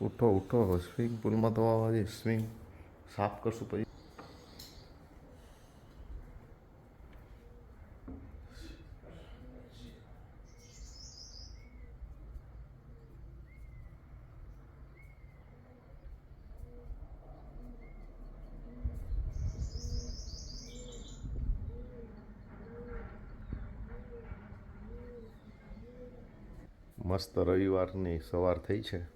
ઉઠો ઉઠો સ્વિમિંગ પુલમાં તો આજે સ્વિમિંગ સાફ કરશું પછી. મસ્ત રવિવારની સવાર થઈ છે.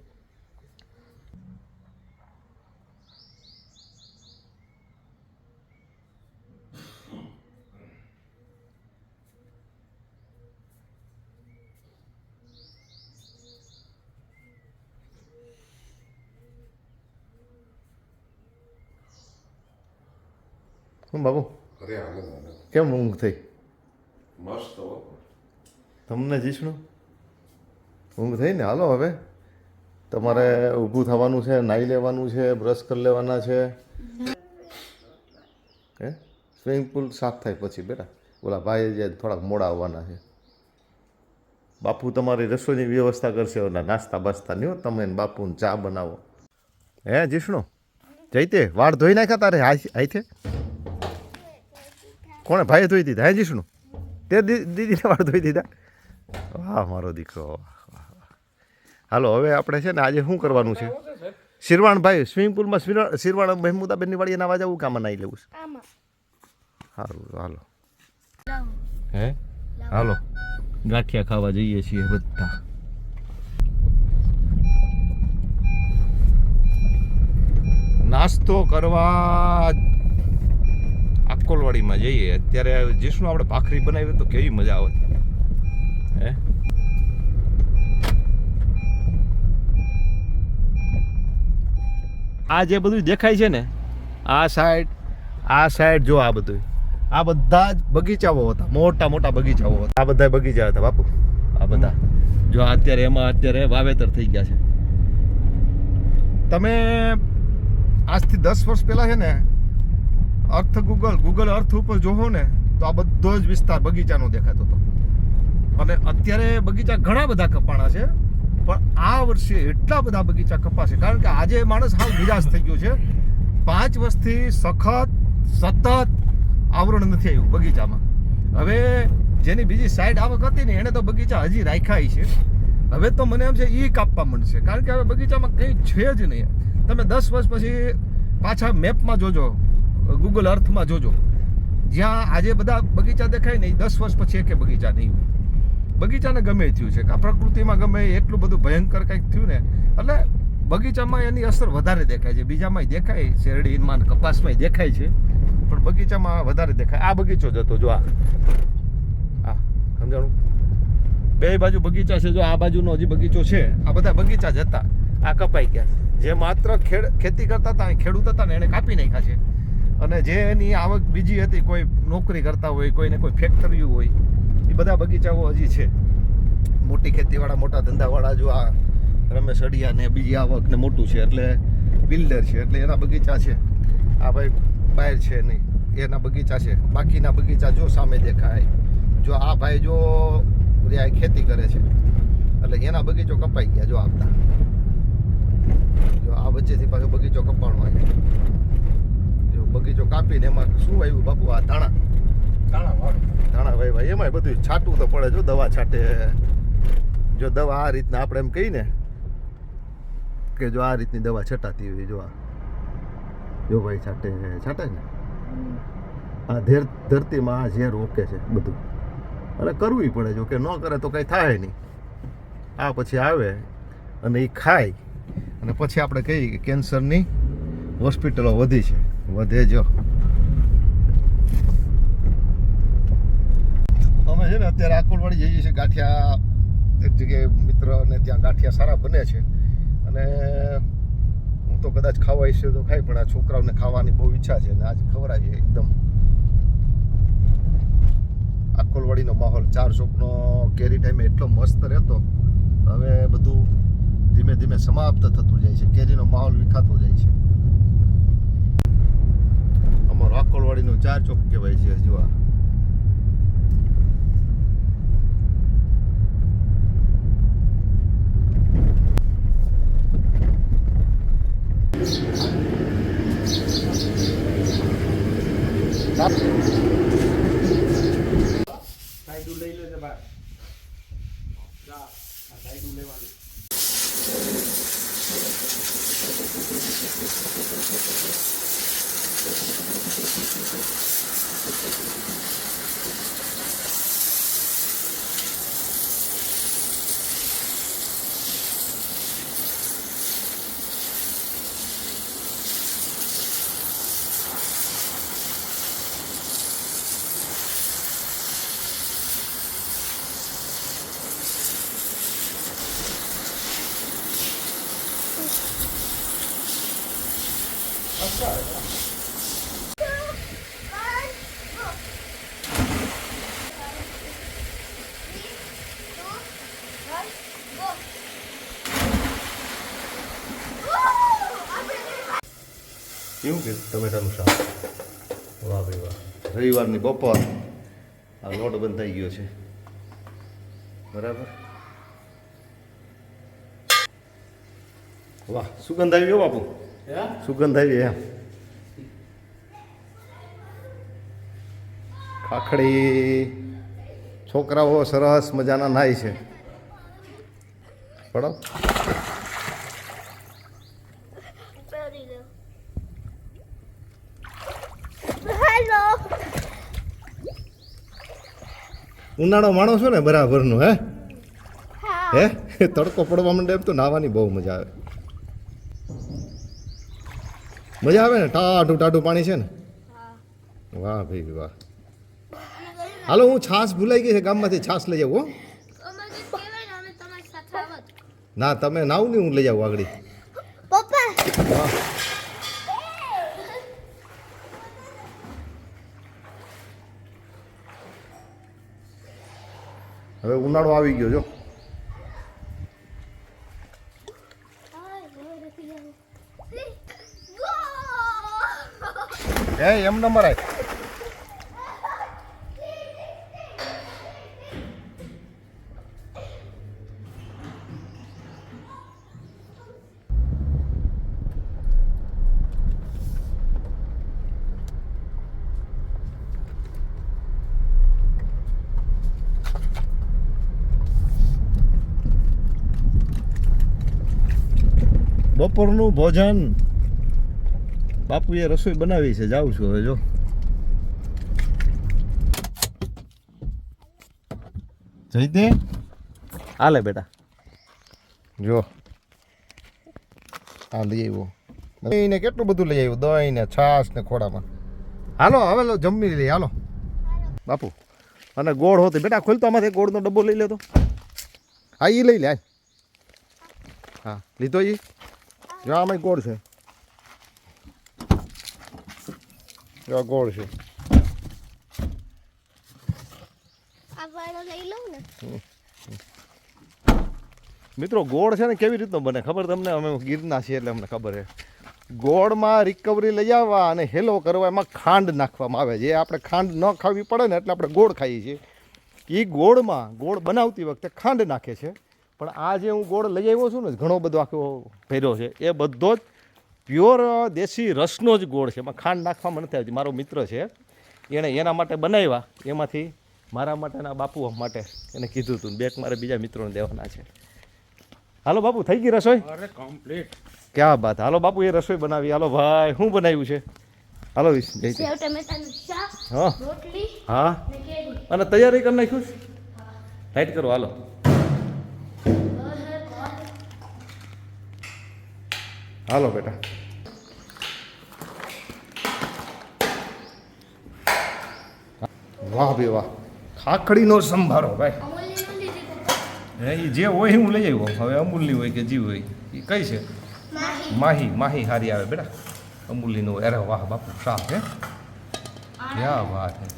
હું બાબુ અરે આનંદ આનંદ કેમ ઊંઘ થઈ મસ્ત તમને જીષ્ણુ ઊંઘ થઈ ને હાલો હવે તમારે ઊભું થવાનું છે નાહી લેવાનું છે બ્રશ કરી લેવાના છે હે સ્વિમિંગ પુલ સાફ થાય પછી બેટા ઓલા ભાઈ જે થોડાક મોડા આવવાના છે બાપુ તમારી રસોઈની વ્યવસ્થા કરશે ઓલા નાસ્તા બાસ્તા નહીં તમે બાપુને ચા બનાવો હે જીષ્ણુ જઈતે વાળ ધોઈ નાખ્યા તારે હાઈ હાઈથે કોણે ભાઈએ ધોઈ દીધા? હે જીષ્ણુ તે દીદીને વાળ ધોઈ દીધા? વાહ મારો દીકરો. હાલો હવે આપણે છે ને આજે શું કરવાનું છે? શિરવાણભાઈ સ્વિમિંગ પુલમાં શિરવાણ શિરવાણ મહેમુદાબેનની વાળી નાવા જવું કામ નાઈ લેવું છે? સારું હાલો. હે? હાલો. ગાંઠિયા ખાવા જઈએ છીએ બધા. નાસ્તો કરવા આકોલવાડીમાં જઈએ, અત્યારે જીસનું આપણે ભાખરી બનાવી તો કેવી મજા આવે. હે? આ જે બધું દેખાય છે ને, આ સાઈડ આ સાઈડ જો આ બધું. આ બધા જ બગીચાઓ હતા, મોટા મોટા બગીચાઓ હતા. આ બધા બગીચા હતા બાપુ. આ બધા. જો અત્યારે એમાં અત્યારે વાવેતર થઈ ગયા છે. તમે આજથી દસ વર્ષ પહેલા છે ને અર્થ ગૂગલ ગૂગલ અર્થ ઉપર જોવો ને, તો આ બધો જ વિસ્તાર બગીચાનો દેખાતો હતો. અને અત્યારે બગીચા ઘણા બધા કપાણા છે, પણ આ વર્ષે એટલા બધા બગીચા કપાશે. કારણ કે આજે માણસ હાલ નિરાશ થઈ ગયો છે. પાંચ વર્ષથી સખત, સતત આવરણ નથી આવ્યું બગીચામાં. હવે જેની બીજી સાઈડ આવક હતી ને, એને તો બગીચા હજી રાખ્યા છે. હવે તો મને એમ છે એ કાપવા મળશે કારણ કે હવે બગીચામાં કંઈ છે જ નહીં. તમે દસ વર્ષ પછી પાછા મેપમાં જોજો. ગૂગલ અર્થમાં જોજો. જ્યાં આજે બધા બગીચા દેખાય ને એ દસ વર્ષ પછી એકે બગીચા નહીં હોય. બગીચાને ગમે થયું છે, કે પ્રકૃતિમાં ગમે એટલું બધું ભયંકર કંઈક થયું ને, એટલે બગીચામાં એની અસર વધારે દેખાય છે. બીજામાં દેખાય શેરડીમાં કપાસમાં દેખાય છે, પણ બગીચામાં વધારે દેખાય. આ બગીચો જ હતો, જો આ. સમજાણું? બે બાજુ બગીચા છે, જો આ બાજુનો હજી બગીચો છે. આ બધા બગીચા જ હતા. આ કપાઈ ગયા. જે માત્ર ખેડ, ખેતી કરતા હતા ખેડૂત હતા ને, એને કાપી નાખ્યા છે. અને જે એની આવક બીજી હતી, કોઈ નોકરી કરતા હોય, કોઈને કોઈ ફેક્ટરીઓ હોય, એ બધા બગીચાઓ હજી છે. મોટી ખેતીવાળા, મોટા ધંધાવાળા જો આ રમેશ અડિયા ને બીજી આવક ને મોટું છે, એટલે બિલ્ડર છે, એટલે એના બગીચા છે. આ ભાઈ બહાર છે નહીં, એના બગીચા છે. બાકીના બગીચા જો સામે દેખાય, જો આ ભાઈ જો રહ્યા ખેતી કરે છે, એટલે એના બગીચો કપાઈ ગયા જો આપતા જો આ વચ્ચેથી પાછો બગીચો કપાણો આવે જો બગીચો કાપીને એમાં શું આવ્યું બાપુ? આ ધાણા. ધાણા ભાઈ ભાઈ એમાંય બધું છાંટવું તો પડે જો દવા છાંટે. જો દવા આ રીતના આપણે એમ કહીને કે જો આ રીતની દવા છટાતી હોય જો આ. જો ભાઈ છાંટે છાંટે ને? આ ધેર ધરતીમાં આ ઝેર ઓકે છે બધું. અને કરવી પડે જો કે ન કરે તો કંઈ થાય નહીં. આ પછી આવે અને એ ખાય. અને પછી આપણે કહીએ કે કેન્સરની હોસ્પિટલો વધી છે. વધે જો. અમે છે ને અત્યારે આકોલવાડી જઈએ છીએ, ગાંઠિયા, એક જગ્યાએ મિત્ર અને ત્યાં ગાંઠિયા સારા બને છે. અને હું તો કદાચ ખાવા ઈચ્છે તો ખાઈ, પણ આ છોકરાઓને ખાવાની બહુ ઈચ્છા છે અને આજ ખવડાવીએ એકદમ. આકોલવાડીનો માહોલ, ચાર ચોકનો કેરી ટાઈમે એટલો મસ્ત રહેતો. હવે બધું ધીમે ધીમે સમાપ્ત થતું જાય છે, કેરીનો માહોલ વિખાતો જાય છે. રોકોલવાડીનું ચાર ચોક કહેવાય છે હજુ આ લઈ લેજે ભાઈ જા આ સાઈડ લેવાની કેવું કે ટમેટાનું શાક. વાહ ભાઈ વાહ. રવિવારની બપોર. આ લોટ બંધ થઈ ગયો છે. બરાબર? વાહ સુગંધ આવી ગયો બાપુ. સુગંધ આવી એમ. ખાખડી. છોકરાઓ સરસ મજાના નાય છે. બરાબર હેલો ઉનાળો માણો છો ને બરાબરનો હે? હે. તડકો પડવા માંડે એમ તો નાહવાની બહુ મજા આવે. મજા આવે ને? ટાઢું ટાઢું પાણી છે ને? વાહ ભાઈ વાહ. હાલો હું છાશ ભૂલાઈ ગઈ છે ગામમાંથી છાશ લઈ આવું ના તમે નાવ નહીં હું લઈ આવું આગળ. પપ્પા. હવે ઉનાળો આવી ગયો જો. એ એમ નંબર આય બપોરનું ભોજન. બાપુએ રસોઈ બનાવી છે જાઉં છું હવે જો. જઈ દે હાલે બેટા. જો. હા લઈ આવ્યો. દહીંને કેટલું બધું લઈ આવ્યું? દહીં ને છાશ ને ખોડામાં. હાલો હવે જમી લઈએ હાલો. બાપુ અને ગોળ હોતી. બેટા ખોલતો આમાંથી ગોળનો ડબ્બો લઈ લેતો હા એ લઈ લે હા લીધો એ જો આમાં ગોળ છે. જો આ ગોળ છે. આ વાળો લઈ લઉં ને. મિત્રો ગોળ છે ને કેવી રીતનો બને? ખબર તમને? અમે ગીરના છીએ એટલે અમને ખબર છે. ગોળમાં રિકવરી લઈ આવવા અને હેલો કરવા એમાં ખાંડ નાખવામાં આવે જે આપણે ખાંડ ન ખાવી પડે ને એટલે આપણે ગોળ ખાઈએ છીએ. એ ગોળમાં ગોળ બનાવતી વખતે ખાંડ નાખે છે. પણ આ જે હું ગોળ લઈ આવ્યો છું ને ઘણો બધો આખો ભર્યો છે એ બધો જ પ્યોર દેશી રસનો જ ગોળ છે. એમાં ખાંડ નાખવામાં નથી આવતી. મારો મિત્ર છે એણે એના માટે બનાવ્યા. એમાંથી મારા માટેના બાપુ માટે એને કીધું હતું. બેક મારે બીજા મિત્રોને દેવાના છે. હાલો બાપુ થઈ ગઈ રસોઈ? અરે કમ્પ્લીટ ક્યાં વાત. હાલો બાપુ એ રસોઈ બનાવી. હાલો ભાઈ શું બનાવ્યું છે? હાલો હા. હા. અને તૈયારી કરી નાખ્યું રાઈટ લાઈટ કરો હાલો. હાલો બેટા. વાહ બે વાહ. ખાખડીનો સંભારો ભાઈ. એ જે હોય હું લઈ આવ્યો. હવે અમૂલની હોય કે જીવ હોય એ કઈ છે? માહી. માહી માહી હારી આવે બેટા. અમૂલીનું અરે વાહ બાપુ શાહ હે. ક્યાં વાત હે.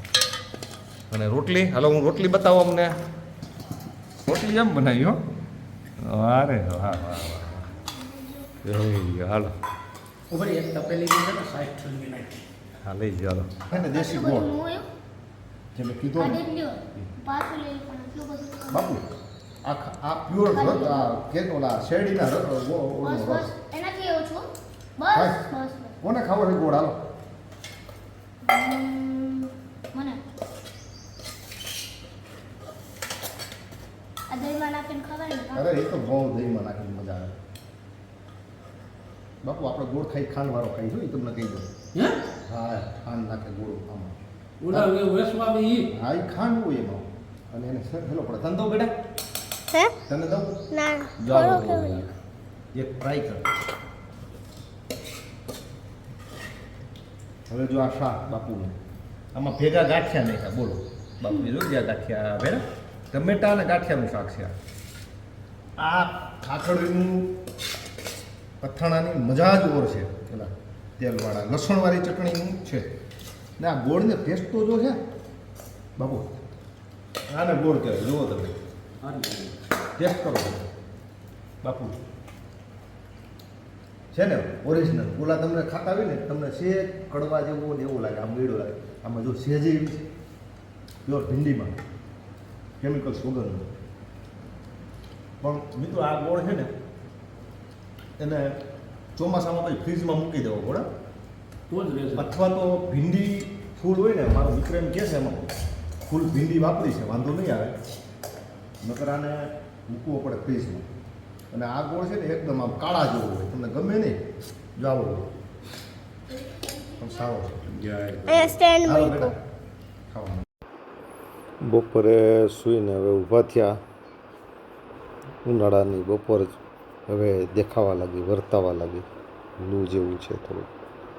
અને રોટલી? હાલો હું રોટલી બતાવો અમને. રોટલી એમ બનાવી હો. અરે વાહ વાહ વાહ. વાહ એ હાલો. એક તપેલી છે ને સાઈઠ ઠંડી નાખી. હા લઈ જાઓ હાલો. દેશી ગોળ. જે મેં કીધું બાપુ આ ખા- આ પ્યોર આ કેન ઓલા શેરડીના રસ બસ રસ. એનાથી ઓછું બસ બસ બસ. કોને ખાવો છે ગોળ? હાલો. મને. આ દહીંમાં નાખીને ખવાય ને અરે એ તો બહુ દહીંમાં નાખીને મજા આવે. બાપુ આપણે ગોળ ખાઈ ખાંડ વાળો ખાઈ જોઈએ તમને કહી દઉં. હે? હા ખાંડ નાખે ગોળ આમાં. ઓલા વેસવા બી ઈ. હા ઈ ખાંડ હોય એમાં. અને એને સર હેલો પડે. તને દઉં બેટા? હે? તને દઉં? ના જાઓ એક ટ્રાય કર. હવે જો આ શાક બાપુનું. આમાં ભેગા ગાંઠિયા નહીં થાય બોલો બાપુ જો ગયા ગાંઠિયા ભેરા ટમેટા અને ગાંઠિયાનું શાક છે આ. આ ખાખડીનું અથાણાની મજા જ ઓર છે પેલા તેલવાળા. લસણવાળી ચટણીનું છે. ને આ ગોળને ટેસ્ટ તો જો છે. બાપુ, આને ગોળ કહેવાય. જુઓ તમે. ટેસ્ટ કરો. બાપુ, છે ને? ઓરિજિનલ ઓલા તમને ખાતા હોય ને, તમને સેજ કડવા જેવું ને એવું લાગે. આમ મીડો લાગે. આમાં જો સેજ એવી છે. પ્યોર ભીંડીમાં. કેમિકલ સુગંધ પણ મિત્રો, આ ગોળ છે ને એને ચોમાસામાં પછી ફ્રીજમાં મૂકી દેવો પડે. તો જ રહેશે અથવા તો ભીંડી ફૂલ હોય ને મારો મિત્ર એમ કહે છે એમાં ફૂલ ભીંડી વાપરી છે વાંધો નહીં આવે. નકર આને મૂકવો પડે ફ્રીજમાં. અને આ ગોળ છે ને એકદમ આમ કાળા જેવો હોય. તમને ગમે નહીં જો આવો પણ સારો છે. બપોરે સૂઈને હવે ઊભા થયા. ઉનાળાની બપોર જ હવે દેખાવા લાગી, વર્તાવા લાગી. લૂ જેવું છે થોડું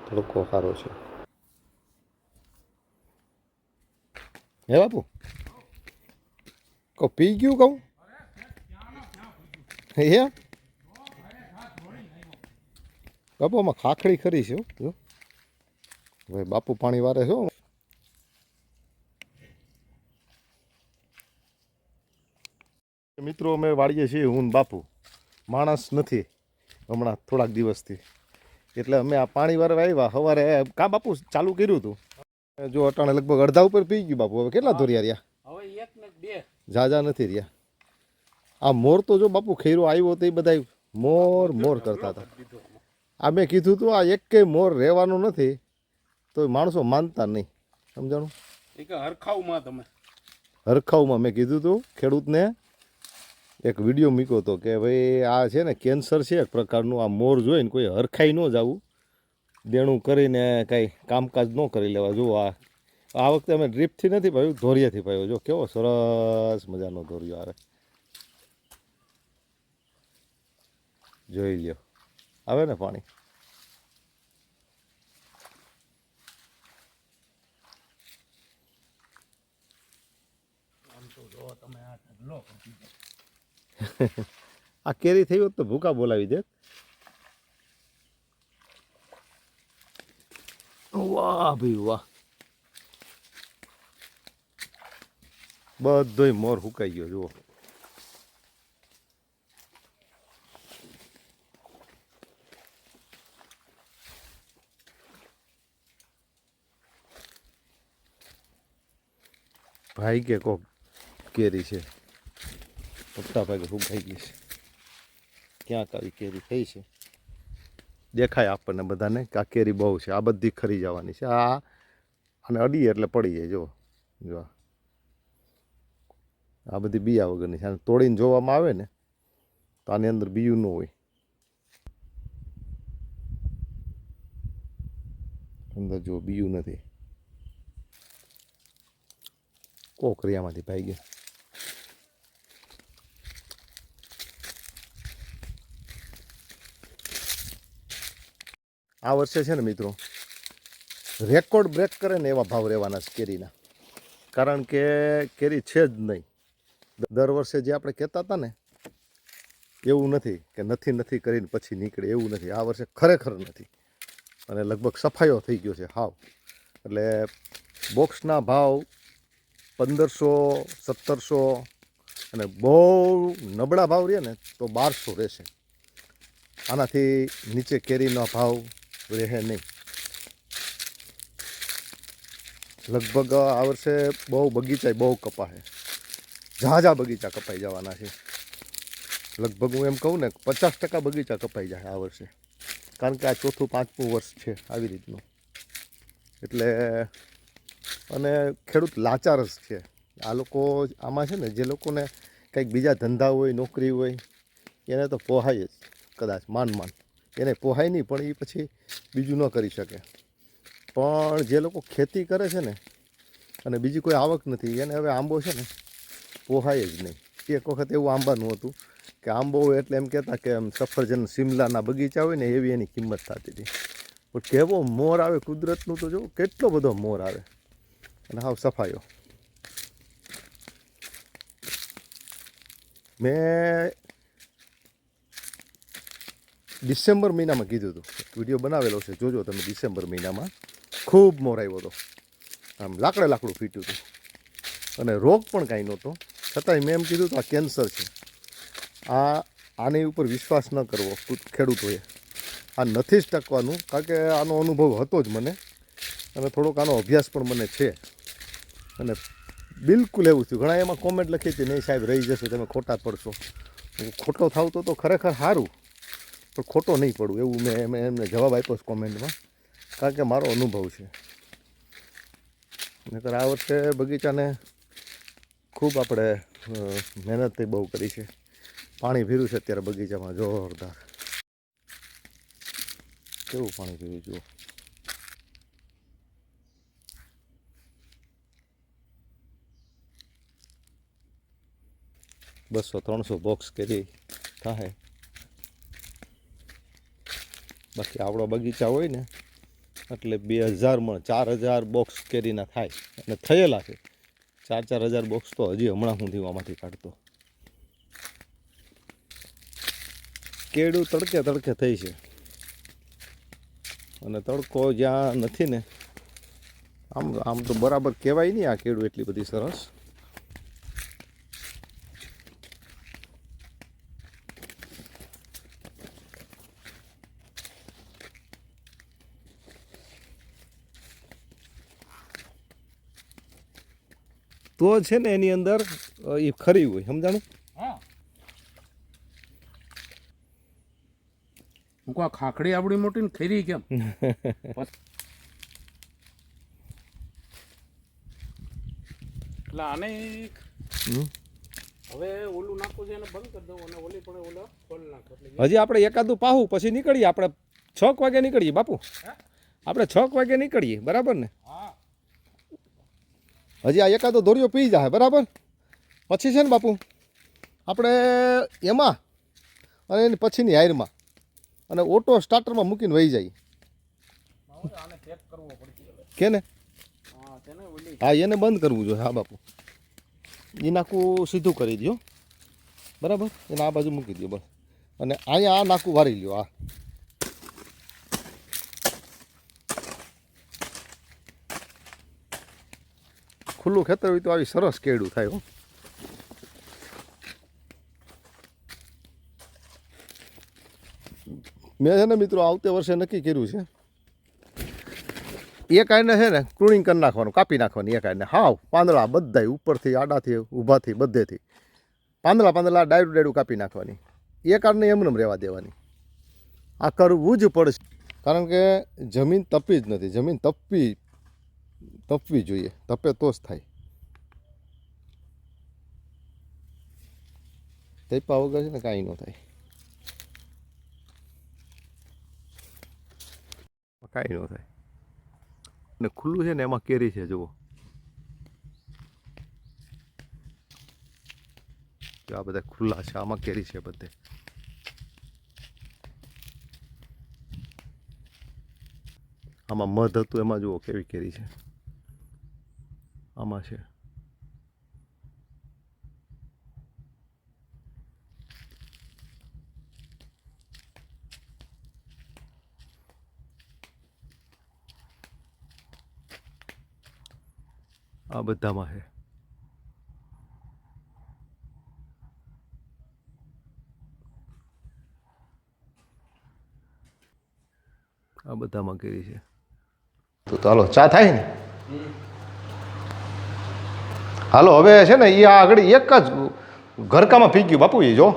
તડકો સારો છે. હે બાપુ? કો પી ગયું કહું? હે? બાપુ, આમાં ખાખડી ખરી છે જો. હવે બાપુ પાણી વારે છે મિત્રો, અમે વાળીએ છીએ હું બાપુ. માણસ નથી હમણાં થોડાક દિવસથી. એટલે અમે આ પાણી વાળવા આવ્યા. સવારે કા બાપુ ચાલુ કર્યું હતું? જો અટાણે લગભગ અડધા ઉપર પી ગયું બાપુ. હવે કેટલા ધોરિયા રહ્યા? હવે એક ને બે. ઝાઝા નથી રહ્યા. આ મોર તો જો બાપુ ખેરો આવ્યો તો એ બધા મોર મોર કરતા હતા. આ મેં કીધું તું આ એક મોર રહેવાનો નથી તો માણસો માનતા નહીં. સમજાણું? હરખાવમાં તમે. હરખાવમાં મેં કીધું હતું ખેડૂતને એક વીડિયો મૂક્યો હતો કે ભાઈ આ છે ને કેન્સર છે એક પ્રકારનું, આ મોર જોઈને કોઈ હરખાઈ ન જવું. દેણું કરીને કાંઈ કામકાજ ન કરી લેવા. જુઓ આ આ વખતે અમે ડ્રીપથી નથી પાયું ધોરિયાથી પાયો. જો કેવો સરસ મજાનો ધોરિયો આવે જોઈ લ્યો. આવે ને પાણી આમ તો જો તમે આ ઢગલો કરી દીધો. આ કેરી થઈ હોત તો ભૂકા બોલાવી દે વાહ ભાઈ વાહ. બધોય મોર હુકાઈ ગયો, જુઓ. ભાઈ કે કોક કેરી છે. મોટા ભાગે હુકાઈ ગઈ છે. ક્યાંક આવી કેરી થઈ છે? દેખાય આપણને બધાને કે આ કેરી બહુ છે, આ બધી ખરી જવાની છે, આ અને અડીએ એટલે પડી જાય, જો. જો. આ. બધી બીયા વગરની છે અને તોડીને જોવામાં આવે ને, તો આની અંદર બીયું ન હોય. અંદર જો બીયું નથી. કોકરિયામાંથી ભાઈ ગયા. આ વર્ષે છે ને મિત્રો, રેકોર્ડ બ્રેક કરે ને એવા ભાવ રહેવાના છે કેરીના. કારણ કે કેરી છે જ નહીં. દર વર્ષે જે આપણે કહેતા હતા ને, એવું નથી કે નથી નથી કરીને પછી નીકળે, એવું નથી. આ વર્ષે ખરેખર નથી. અને લગભગ સફાયો થઈ ગયો છે હાવ. એટલે બોક્સના ભાવ પંદરસો, સત્તરસો અને બહુ નબળા ભાવ રહે ને, તો બારસો રહેશે. આનાથી નીચે કેરીનો ભાવ રહે નહીં. લગભગ આ વર્ષે બહુ બગીચા બહુ કપાશે ઝાઝા બગીચા કપાઈ જવાના છે. લગભગ હું એમ કહું ને, પચાસ ટકા બગીચા કપાઈ જાય આ વર્ષે. કારણ કે આ ચોથું, પાંચમું વર્ષ છે આવી રીતનું. એટલે, અને ખેડૂત લાચાર જ છે. આ લોકો આમાં છે ને, જે લોકોને કંઈક બીજા ધંધા હોય, નોકરી હોય, એને તો પોહાય જ, કદાચ, માન માન. એને પોહાય નહીં, પણ એ પછી બીજું ન કરી શકે. પણ જે લોકો ખેતી કરે છે ને, અને બીજી કોઈ આવક નથી, એને હવે આંબો છે ને, પોહાય જ નહીં. એક વખત એવું આંબાનું હતું કે આંબો એટલે એમ કહેતા કે એમ સફરજન સિમલાના બગીચા હોય ને, એવી એની કિંમત થતી હતી. પણ કેવો મોર આવે, કુદરતનું તો જો કેટલો બધો મોર આવે. અને હાવ સફાયો. મેં ડિસેમ્બર મહિનામાં કીધું હતું. વીડિયો બનાવેલો છે. જોજો તમે ડિસેમ્બર મહિનામાં ખૂબ મોર આવ્યો હતો. આમ લાકડે લાકડું ફીટ્યું હતું. અને રોગ પણ કાંઈ નહોતો. છતાંય મેં એમ કીધું તો આ કેન્સર છે. આ, આની ઉપર વિશ્વાસ ન કરવો ખેડૂતોએ. આ નથી જ ટકવાનું, કારણ કે આનો અનુભવ હતો જ મને. અને થોડોક આનો અભ્યાસ પણ મને છે. અને બિલકુલ એવું થયું. ઘણા એમાં કોમેન્ટ લખી હતી, નહીં સાહેબ, રહી જશે, તમે ખોટા પડશો. ખોટો થાવ તો ખરેખર સારું પણ ખોટો નહીં પડું, એવું મેં એમ એમને જવાબ આપ્યો છે કોમેન્ટમાં. કારણ કે મારો અનુભવ છે. નહીંતર આ વખતે બગીચાને ખૂબ આપણે મહેનતથી બહુ કરી છે. પાણી ભીરું છે અત્યારે બગીચામાં, જોરદાર. કેવું પાણી ભીરું જુઓ. બસો ત્રણસો બોક્સ કરી થાય બાકી આપણો બગીચા હોય ને, એટલે બે હજાર મણ, ચાર હજાર બોક્સ કેરીના થાય. અને થયેલા છે. ચાર ચાર હજાર બોક્સ તો હજી હમણાં હું ધીવામાંથી કાઢતો. કેળું તડકે તડકે થઈ છે. અને તડકો જ્યાં નથી ને, આમ આમ તો બરાબર કહેવાય નહીં આ કેળું એટલી બધી સરસ. તો છે ને એની અંદર એ ખરી હોય સમજાણું? હા. કા ખાખડી આપણી મોટી ને ખરી કેમ? એટલે આને હવે ઓલું નાખવું છે એને બંધ કરી દઉં અને ઓલી પણ ઓલા ખોલ નાખો હજી આપણે એકાદું પાહું પછી નીકળીએ આપણે છ વાગે નીકળીએ બાપુ. આપણે છ વાગે નીકળીએ બરાબર ને? હા. હજી આ એકાદો દોરિયો પી જાય બરાબર? પછી છે ને બાપુ, આપણે એમાં અને એની પછીની હાયરમાં અને ઓટો સ્ટાર્ટરમાં મૂકીને વહી જાય. કે ને? હા, એને બંધ કરવું જોઈએ, હા બાપુ. એ નાખું સીધું કરી દો બરાબર? એને આ બાજુ મૂકી દો બસ. અને અહીંયા આ નાખું વારી લ્યો આ ખુલ્લું ખેતર હોય તો આવી સરસ કેળું થાય હો. મેં છે ને મિત્રો આવતે વર્ષે નક્કી કર્યું છે. એક આઈને છે ને ક્રુણિંગ કરી નાખવાનું, કાપી નાખવાની એક આઈને હાવ, પાંદડા બધાય ઉપરથી, આડાથી, ઊભાથી, બધેથી. પાંદડા પાંદડા ડાયરું ડાયરું કાપી નાખવાની. એક આડને એમનેમ રહેવા દેવાની. આ કરવું જ પડશે. કારણ કે જમીન તપી જ નથી, જમીન તપવી તપવી જોઈએ. તપે તો જ થાય. તપા વગર છે ને કાંઈ ન થાય. કાંઈ ન થાય. ને ખુલ્લું છે ને એમાં કેરી છે, જુઓ. આ બધા ખુલ્લા છે, આમાં કેરી છે બધે. આમાં મધ હતું, એમાં જુઓ કેવી કેરી છે. આમાં છે આ બધામાં છે આ બધામાં કેવી છે તો ચાલો ચા થાય ને હાલો, હવે છે ને એ આગળ એક જ ઘરકામાં પી ગયું. બાપુ એ જો.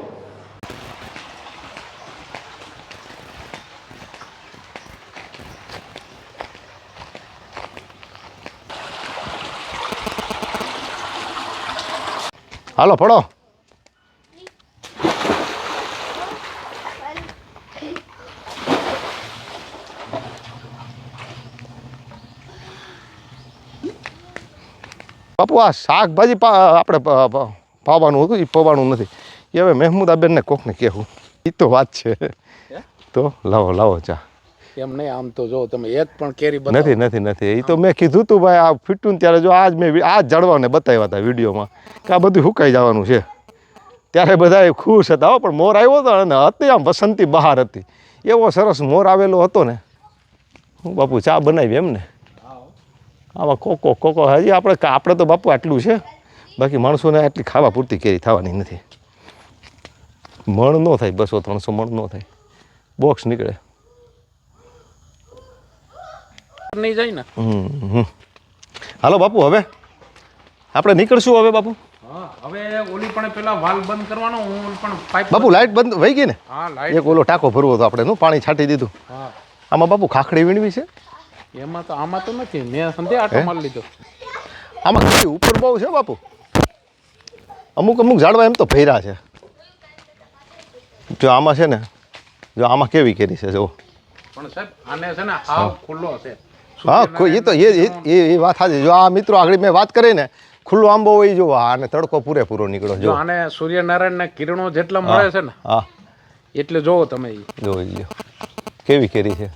હાલો, ફળો. બાપુ આ શાકભાજી આપણે પાવાનું હતું એ પવાનું નથી. એ હવે મહેમૂદાબેનને કોકને કહેવું. એ તો વાત છે. તો લાવો લાવો ચા. એમ નહીં આમ તો જો તમે એક પણ કેરી નથી નથી નથી. એ તો મેં કીધું તું ભાઈ આ ફીટું ત્યારે જો આજ મેં આ જ જડવાને બતાવ્યા હતા વિડીયોમાં કે આ બધું સુકાઈ જવાનું છે. ત્યારે બધા ખુશ હતા હો પણ મોર આવ્યો હતો અને હતી આમ વસંતી બહાર હતી. એવો સરસ મોર આવેલો હતો ને. હું બાપુ ચા બનાવી એમ ને આમાં કોકો કોકો હજી આપણે આપણે તો બાપુ આટલું છે. બાકી માણસોને આટલી ખાવા પૂરતી કેરી થવાની નથી. મણ ન થાય બસો ત્રણસો મણ ન થાય. બોક્સ નીકળે. નહીં જાય ને. હાલો બાપુ હવે? આપણે નીકળશું હવે બાપુ? હા હવે ઓલી પણ પેલા વાલ બંધ કરવાનો હું પણ પાઇપ બાપુ લાઈટ બંધ વહી ગઈ ને? હા લાઈટ એક ઓલો ટાંકો ભરવો હતો આપણે નું પાણી છાંટી દીધું. આમાં બાપુ ખાખડી વીણવી છે. એમાં તો આમાં તો નથી. મેં સંધે આટો મારી લીધો. આમાં ખાલી ઉપર બહુ છે બાપુ. અમુક અમુક ઝાડવા એમ તો ભર્યા છે. જો આમાં છે ને જો આમાં કેવી કેરી છે જો. પણ સાહેબ આને છે ને હાવ ખુલ્લો છે. હા કોઈ એ તો એ એ- વાત સાચી. જો આ મિત્રો આગળ મેં વાત કરી ને ખુલ્લો આંબો હોય જો આને તડકો પૂરેપૂરો નીકળ્યો જો. જો આને સૂર્યનારાયણના કિરણો જેટલા મળે છે ને હા. એટલે જોવો તમે. જોઈ લ્યો કેવી કેરી છે?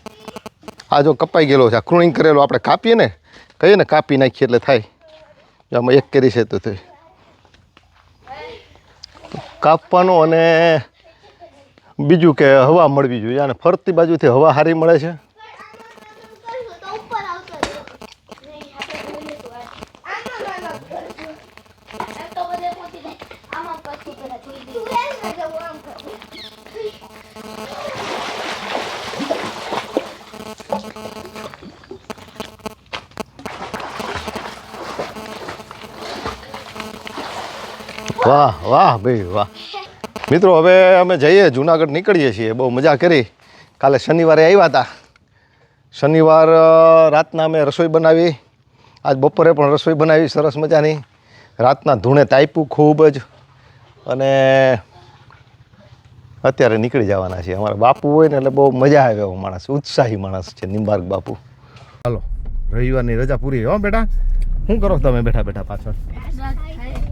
આ જો કપાઈ ગયેલો છે, આ કૃણિંગ કરેલો આપણે કાપીએ ને, કહીએ ને કાપી નાખીએ એટલે થાય. જો આમાં એક કેરી છે તો થઈ. કાપવાનો અને બીજું કે હવા મળવી જોઈએ અને ફરતી બાજુથી હવા સારી મળે છે તો ઉપર આવતો રહ્યો. નહીં, આપણે જોઈએ તો આ. આમાં ના કરજો. આ તો બધે પહોંચી જાય. આમાં પછી પેલા જોઈ દઈએ. તું એમ ના જવું, આમ કરવું. વાહ વાહ ભાઈ વાહ. મિત્રો હવે અમે જઈએ જુનાગઢ નીકળીએ છીએ. બહુ મજા કરી. કાલે શનિવારે આવ્યા હતા. શનિવાર રાતના અમે રસોઈ બનાવી. આજ બપોરે પણ રસોઈ બનાવી સરસ મજાની. રાતના ધૂણે તાપ્યું ખૂબ જ. અને અત્યારે નીકળી જવાના છે અમારા બાપુ હોય ને એટલે બહુ મજા આવે એવો માણસ ઉત્સાહી માણસ છે નિંબાર્ક બાપુ. હાલો રવિવારની રજા પૂરી. હો બેટા શું કરો તમે બેઠા બેઠા પાછળ?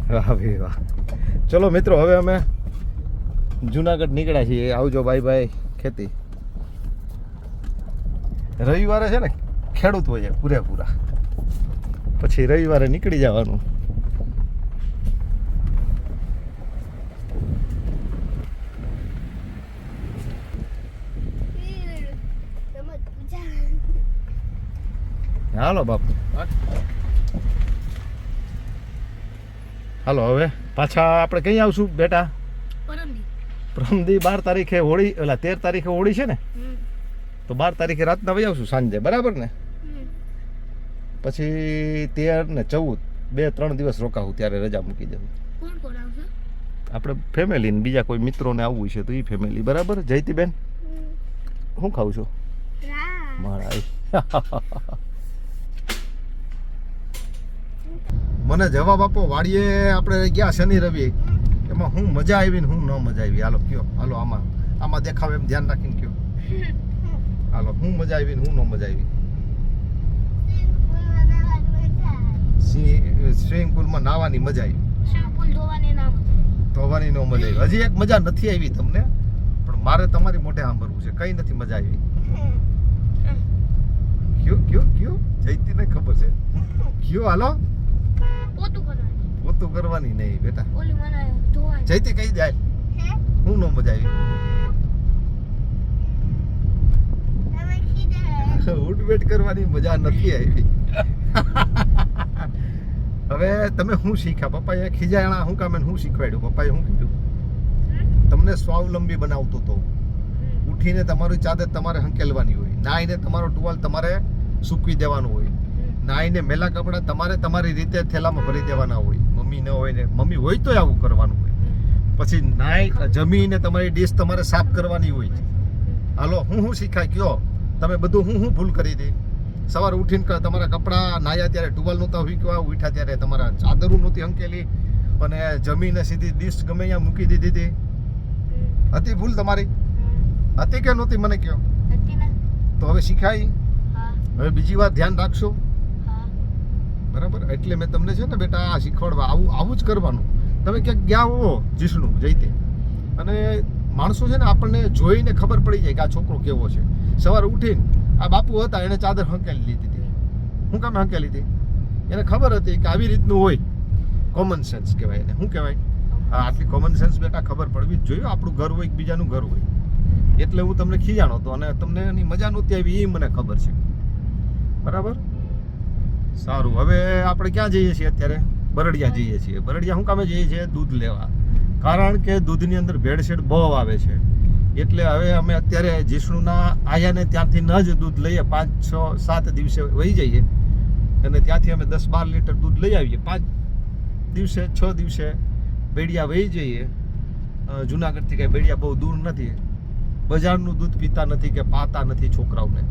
વાહ ભાઈ વાહ. ચલો મિત્રો, હવે અમે જુનાગઢ નીકળ્યા છીએ. આવજો, બાય બાય, ખેતી. રવિવારે છે ને, ખેડૂત હોય પૂરેપૂરા. પછી રવિવારે નીકળી જવાનું. હાલો બાપુ. હાલો, હવે. પાછા આપણે કઈ આવશું બેટા? પ્રમદી. બાર તારીખે હોળી ઓલા તેર તારીખે હોળી છે ને? તો બાર તારીખે રાતના વહી આવશું સાંજે બરાબર ને? પછી તેર ને ચૌદ બે ત્રણ દિવસ રોકાવું ત્યારે રજા મૂકી દઉં આપણે ફેમિલી ને બીજા કોઈ મિત્રોને આવવું છે તો એ ફેમિલી બરાબર? જયતીબેન શું ખાવું છું? મારા મને જવાબ આપો વાડીએ આપણે ગયા શનિ રવિ એમાં હું મજા આવી ને હું ન મજા આવી હાલો કયો હાલો આમાં આમાં દેખાવ એમ ધ્યાન રાખીને કયો. હાલો હું મજા આવી ને હું ન મજા આવી સ્વિમિંગ પુલમાં નાવાની મજા આવી ધોવાની નો મજા આવી હજી એક મજા નથી આવી તમને પણ મારે તમારી મોઢે સાંભળવું છે. કઈ નથી મજા આવી કયો કયો કયો? જયતીને ખબર છે. કયો હાલો? પોતું કરવાની. પોતું કરવાની નહીં બેટા. ઓલી મને ધોવાની. જયતી કઈ જાય હું? નો મજા આવી. ઉઠબેઠ કરવાની મજા નથી આવી. હવે તમે શું શીખ્યા? પપ્પાએ ખીજાણા શું કામે? શું શીખવાડ્યું? પપ્પાએ શું કીધું? તમને સ્વાવલંબી બનાવતો તો. ઉઠીને તમારી ચાદર તમારે હંકેલવાની હોય. નાહીને તમારો ટુવાલ તમારે સૂકવી દેવાનું હોય. નાહીને મેલા કપડાં તમારે તમારી રીતે થેલામાં ભરી દેવાના હોય. મમ્મી ન હોય ને મમ્મી હોય તોય આવું કરવાનું હોય. પછી નાઈ જમીને તમારી ડીશ તમારે સાફ કરવાની હોય. હાલો હું હું શીખાય? કયો? તમે બધું હું હું ભૂલ કરી દઈ સવારે ઉઠીને તમારા કપડાં નાયા ત્યારે ટુવાલ નહોતા વીકવા ઉઠ્યા ત્યારે તમારા ચાદરું નહોતી હંકેલી. અને જમીને સીધી ડીશ ગમે ત્યાં મૂકી દીધી હતી. હતી ભૂલ તમારી? હતી કે નહોતી? મને કયો. તો હવે શીખાય? હવે બીજી વાર ધ્યાન રાખશો. બરાબર? એટલે મેં તમને છે ને બેટા આ શીખવાડવા આવું આવું જ કરવાનું. તમે ક્યાંક ગયા હો જીષ્ણુ જઈતે. અને માણસો છે ને આપણને જોઈને ખબર પડી જાય કે આ છોકરો કેવો છે. સવારે ઉઠીને આ બાપુ હતા એણે ચાદર હંકેલી લીધી હતી. શું કામ હંકેલી હતી? એને ખબર હતી કે આવી રીતનું હોય. કોમન સેન્સ કહેવાય એને. શું કહેવાય? આટલી કોમન સેન્સ બેટા ખબર પડવી જ જોઈએ. આપણું ઘર હોય બીજાનું ઘર હોય. એટલે હું તમને ખીજાણો હતો અને તમને એની મજા નહોતી આવી, એ મને ખબર છે. બરાબર? સારું. હવે આપણે ક્યાં જઈએ છીએ અત્યારે? બરડિયા જઈએ છીએ. બરડિયા શું કામે જઈએ છીએ? દૂધ લેવા. કારણ કે દૂધની અંદર ભેળસેળ બહુ આવે છે. એટલે હવે અમે અત્યારે જિષ્ણુના આયાને ત્યાંથી ન જ દૂધ લઈએ. પાંચ, છ, સાત દિવસે વહી જઈએ. અને ત્યાંથી અમે દસ, બાર લીટર દૂધ લઈ આવીએ. પાંચ દિવસે, છ દિવસે બેડિયા વહી જઈએ. જુનાગઢથી કાંઈ બેડિયા બહુ દૂર નથી. બજારનું દૂધ પીતા નથી કે પાતા નથી છોકરાઓને.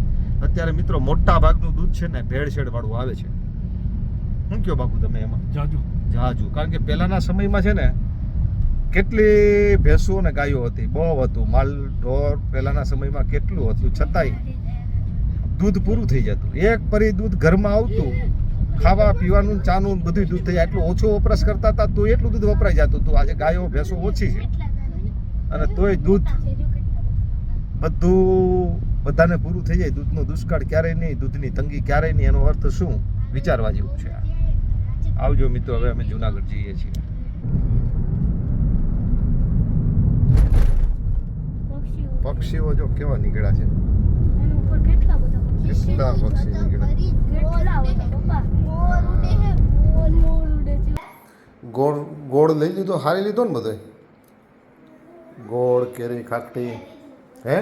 અત્યારે મિત્રો મોટા ભાગનું દૂધ છે ને ભેળસેળવાળું આવે છે. શું કયો બાપુ તમે એમાં? જાજુ. જાજુ. કારણ કે પહેલાના સમયમાં છે ને કેટલી ભેંસો અને ગાયો હતી. બહુ હતું. માલ ઢોર પહેલાના સમયમાં કેટલું હતું. છતાંય દૂધ પૂરું થઈ જતું. એક પરી દૂધ ઘરમાં આવતું. ખાવા પીવાનું ચાનું બધું દૂધ થઈ જાય. એટલું ઓછો વપરાશ કરતા હતા તો એટલું દૂધ વપરાઈ જતું હતું. આજે ગાયો ભેંસો ઓછી છે. અને તોય દૂધ બધું બધાને પૂરું થઈ જાય. દૂધનો દુષ્કાળ ક્યારેય નહીં દૂધની તંગી ક્યારેય નહીં. એનો અર્થ શું? વિચારવા જેવું છે આ. આવજો મિત્રો હવે અમે જુનાગઢ જઈએ છીએ. પક્ષીઓ જો કેવા નીકળ્યા છે? કેટલા પક્ષી? નીકળ્યા? ગોળ ગોળ લઈ લીધો હારી લીધો ને બધો ગોળ કેરી ખાટી હે?